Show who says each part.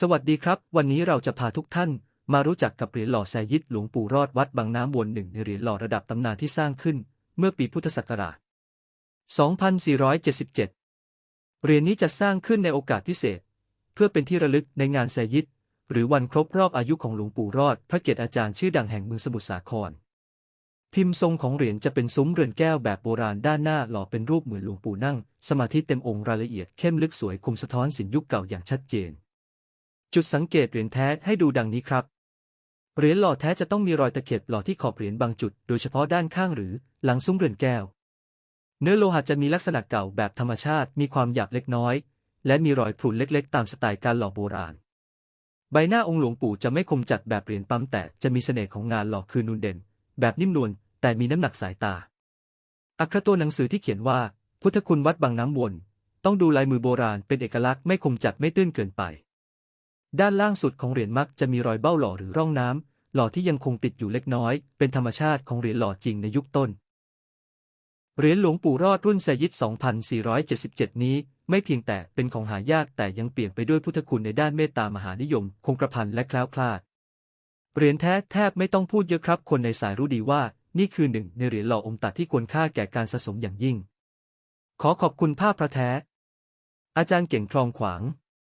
Speaker 1: สวัสดีครับ วันนี้เราจะพาทุกท่านมารู้จักกับเหรียญหล่อแซยิดหลวงปู่รอดวัดบางน้ำวนหนึ่งในเหรียญหล่อระดับตำนานที่สร้างขึ้น เมื่อปีพุทธศักราช 2477 เหรียญนี้จะสร้างขึ้นในโอกาสพิเศษ เพื่อเป็นที่ระลึกในงานแซยิดหรือวันครบรอบอายุของหลวงปู่รอด พระเกียรติอาจารย์ชื่อดังแห่งเมืองสมุทรสาคร พิมพ์ทรงของเหรียญจะเป็นซุ้มเรือนแก้วแบบโบราณด้านหน้าหล่อเป็นรูปเหมือนหลวงปู่นั่ง สมาธิเต็มองค์รายละเอียดเข้มลึกสวยคมสะท้อนสินยุคเก่าอย่างชัดเจน จุดสังเกตเหรียญแท้ให้ดูดังนี้ครับ เหรียญหล่อแท้จะต้องมีรอยตะเข็บหล่อที่ขอบเหรียญบางจุด โดยเฉพาะด้านข้างหรือหลังซุ้มเหรือนแก้ว เนื้อโลหะจะมีลักษณะเก่าแบบธรรมชาติ มีความหยาบเล็กน้อย และมีรอยพรุนเล็กๆ ตามสไตล์การหล่อโบราณ ใบหน้าองค์หลวงปู่จะไม่คมจัดแบบเหรียญปั๊มแต่จะมีเสน่ห์ของงานหล่อคือนูนเด่น แบบนิ่มนวลแต่มีน้ำหนักสายตา อักขระตัวหนังสือที่เขียนว่า พุทธคุณวัดบางน้ำวน ต้องดูลายมือโบราณเป็นเอกลักษณ์ไม่คมจัดไม่ตื้นเกินไป ด้านล่างสุดของเหรียญมักจะมีรอยเบ้าหล่อหรือร่องน้ำหล่อที่ยังคงติดอยู่เล็กน้อย เป็นธรรมชาติของเหรียญหล่อจริงในยุคต้น เหรียญหลวงปู่รอดรุ่นไซยิด2477 นี้ไม่เพียงแต่เป็นของหายากแต่ยังเปลี่ยนไปด้วยพุทธคุณในด้านเมตตามหานิยม คงกระพันและแคล้วคลาด เหรียญแท้แทบไม่ต้องพูดเยอะครับ คนในสายรู้ดีว่า นี่คือหนึ่งในเหรียญหล่ออมตัดที่ควรค่าแก่การสะสมอย่างยิ่ง ขอขอบคุณภาพพระแท้ อาจารย์เก่งคลองขวาง